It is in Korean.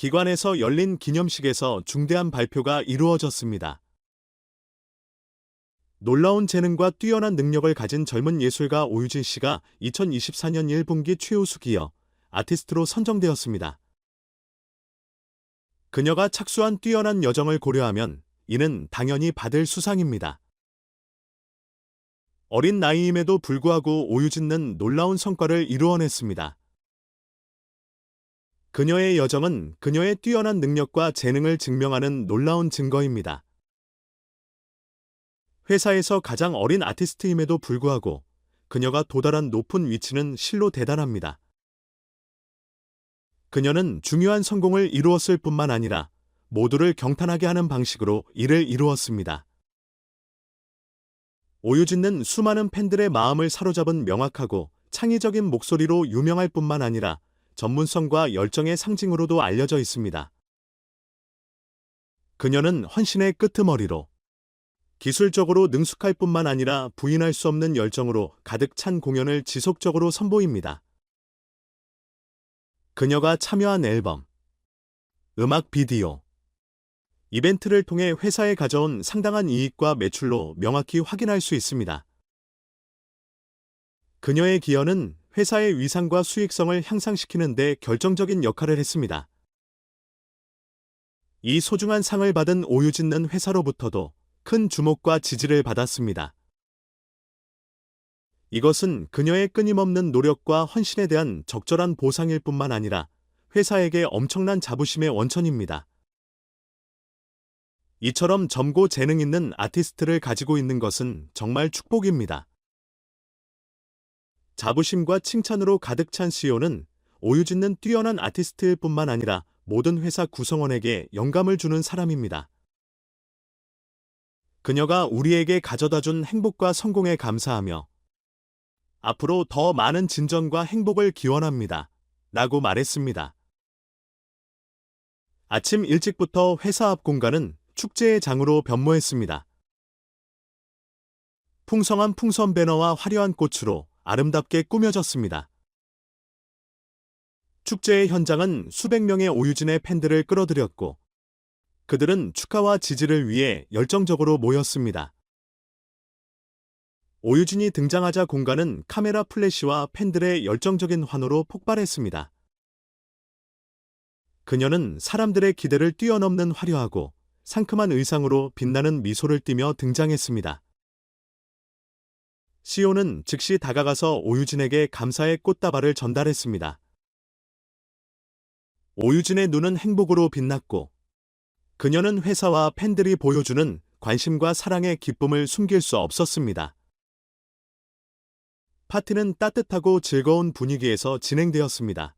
기관에서 열린 기념식에서 중대한 발표가 이루어졌습니다. 놀라운 재능과 뛰어난 능력을 가진 젊은 예술가 오유진 씨가 2024년 1분기 최우수 기여 아티스트로 선정되었습니다. 그녀가 착수한 뛰어난 여정을 고려하면 이는 당연히 받을 수상입니다. 어린 나이임에도 불구하고 오유진은 놀라운 성과를 이루어냈습니다. 그녀의 여정은 그녀의 뛰어난 능력과 재능을 증명하는 놀라운 증거입니다. 회사에서 가장 어린 아티스트임에도 불구하고 그녀가 도달한 높은 위치는 실로 대단합니다. 그녀는 중요한 성공을 이루었을 뿐만 아니라 모두를 경탄하게 하는 방식으로 이를 이루었습니다. 오유진은 수많은 팬들의 마음을 사로잡은 명확하고 창의적인 목소리로 유명할 뿐만 아니라 전문성과 열정의 상징으로도 알려져 있습니다. 그녀는 헌신의 끄트머리로 기술적으로 능숙할 뿐만 아니라 부인할 수 없는 열정으로 가득 찬 공연을 지속적으로 선보입니다. 그녀가 참여한 앨범, 음악 비디오, 이벤트를 통해 회사에 가져온 상당한 이익과 매출로 명확히 확인할 수 있습니다. 그녀의 기여는 회사의 위상과 수익성을 향상시키는 데 결정적인 역할을 했습니다. 이 소중한 상을 받은 오유진는 회사로부터도 큰 주목과 지지를 받았습니다. 이것은 그녀의 끊임없는 노력과 헌신에 대한 적절한 보상일 뿐만 아니라 회사에게 엄청난 자부심의 원천입니다. 이처럼 젊고 재능 있는 아티스트를 가지고 있는 것은 정말 축복입니다. 자부심과 칭찬으로 가득 찬 CEO는 오유진는 뛰어난 아티스트일 뿐만 아니라 모든 회사 구성원에게 영감을 주는 사람입니다. 그녀가 우리에게 가져다 준 행복과 성공에 감사하며 앞으로 더 많은 진전과 행복을 기원합니다. 라고 말했습니다. 아침 일찍부터 회사 앞 공간은 축제의 장으로 변모했습니다. 풍성한 풍선 배너와 화려한 꽃으로 아름답게 꾸며졌습니다. 축제의 현장은 수백 명의 오유진의 팬들을 끌어들였고 그들은 축하와 지지를 위해 열정적으로 모였습니다. 오유진이 등장하자 공간은 카메라 플래시와 팬들의 열정적인 환호로 폭발했습니다. 그녀는 사람들의 기대를 뛰어넘는 화려하고 상큼한 의상으로 빛나는 미소를 띠며 등장했습니다. 시오는 즉시 다가가서 오유진에게 감사의 꽃다발을 전달했습니다. 오유진의 눈은 행복으로 빛났고 그녀는 회사와 팬들이 보여주는 관심과 사랑의 기쁨을 숨길 수 없었습니다. 파티는 따뜻하고 즐거운 분위기에서 진행되었습니다.